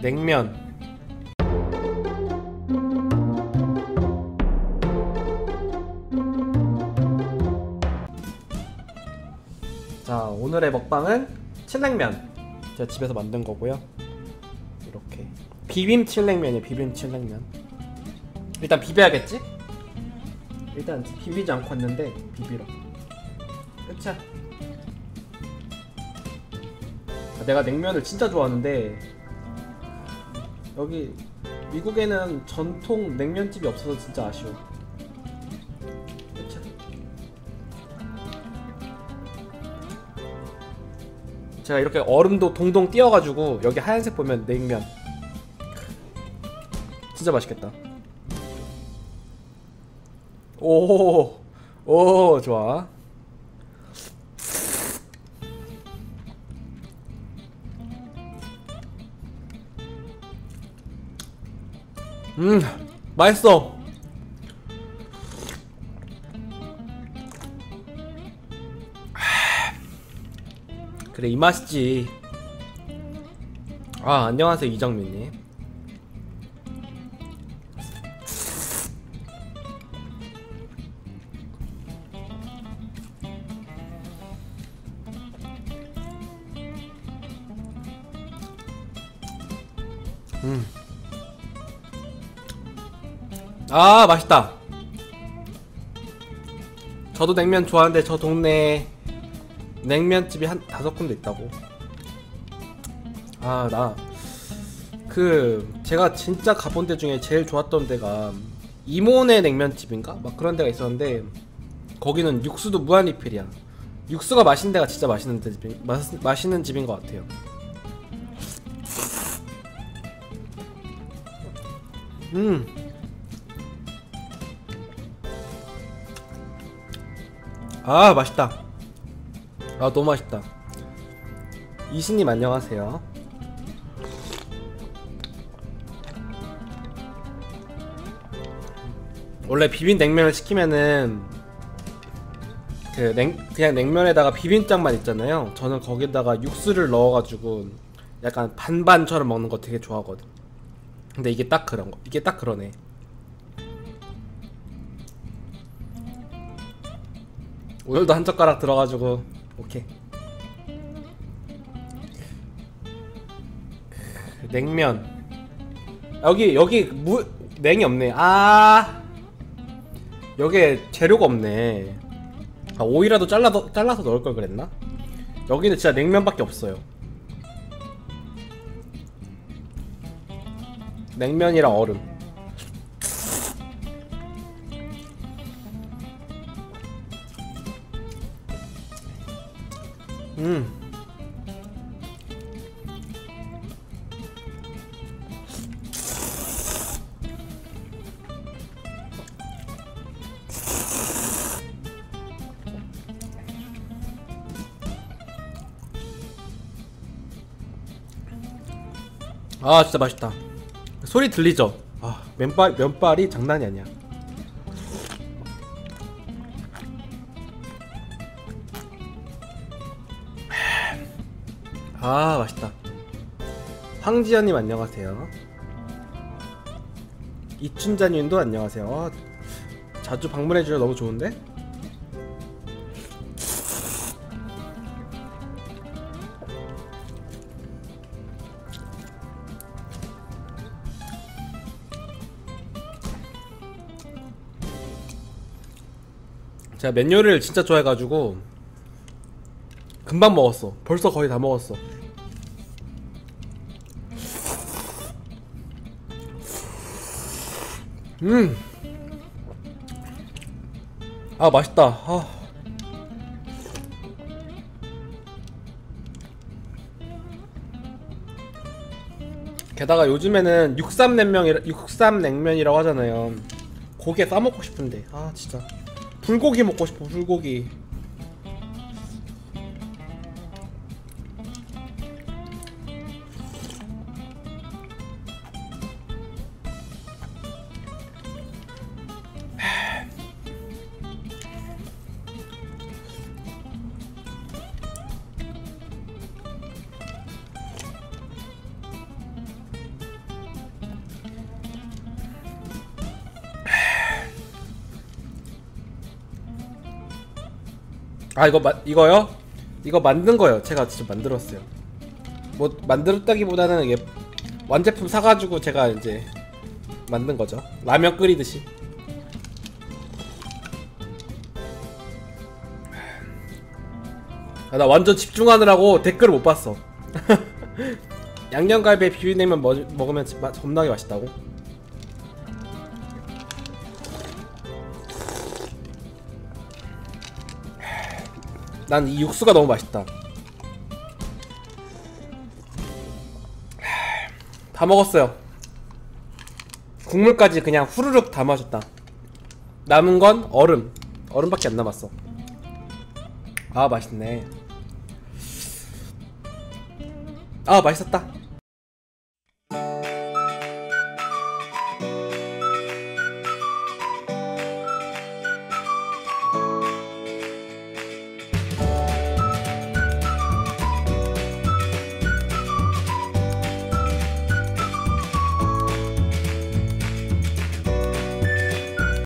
냉면. 자 오늘의 먹방은 칠냉면. 제가 집에서 만든 거고요. 이렇게. 비빔 칠냉면이에요 비빔 칠냉면. 일단 비벼야겠지? 일단 비비지 않고 왔는데 비비러 끝이야. 아, 내가 냉면을 진짜 좋아하는데 여기 미국에는 전통 냉면집이 없어서 진짜 아쉬워. 끝이야 제가 이렇게 얼음도 동동 띄어가지고 여기 하얀색 보면 냉면. 진짜 맛있겠다. 오, 오, 좋아. 음, 맛있어. 그래 이 맛이지. 아 안녕하세요 이정민님. 음. 아 맛있다. 저도 냉면 좋아하는데 저 동네에 냉면집이 한 다섯 군데 있다고. 아 나 그 제가 진짜 가본 데 중에 제일 좋았던 데가 이모네 냉면집인가 막 그런 데가 있었는데 거기는 육수도 무한 리필이야. 육수가 맛있는 데가 진짜 맛있는 데 집, 맛, 맛있는 집인 것 같아요. 음. 아 맛있다. 아 너무 맛있다. 이신님 안녕하세요. 원래 비빔 냉면을 시키면은 그 냉, 그냥 냉면에다가 비빔장만 있잖아요. 저는 거기다가 육수를 넣어가지고 약간 반반처럼 먹는 거 되게 좋아하거든. 근데 이게 딱 그런 거. 이게 딱 그러네. 오늘도 한 젓가락 들어가지고 오케이. 냉면. 여기 여기 무 냉이 없네. 아 여기에 재료가 없네. 아 오이라도 잘라 잘라서 넣을 걸 그랬나? 여기는 진짜 냉면밖에 없어요. 냉면이랑 얼음. 음. 아 진짜 맛있다. 소리 들리죠? 아 면발 면발이 장난이 아니야. 아 맛있다. 황지연님 안녕하세요. 이춘자님도 안녕하세요. 아, 자주 방문해 주셔서 너무 좋은데? 제가 면 요리를 진짜 좋아해가지고 금방 먹었어. 벌써 거의 다 먹었어. 음. 아 맛있다. 아. 게다가 요즘에는 육삼냉면이라 육삼냉면이라고 하잖아요. 고기에 싸 먹고 싶은데. 아 진짜. 불고기 먹고 싶어. 불고기. 아 이거 마, 이거요? 이거 만든 거요. 제가 직접 만들었어요. 뭐 만들었다기보다는 이게 완제품 사가지고 제가 이제 만든 거죠. 라면 끓이듯이. 아, 나 완전 집중하느라고 댓글을 못 봤어. 양념갈비에 비빔냉면 먹, 먹으면 겁나게 맛있다고? 난 이 육수가 너무 맛있다. 다 먹었어요. 국물까지 그냥 후루룩 다 마셨다. 남은 건 얼음. 얼음밖에 안 남았어. 아 맛있네. 아 맛있었다.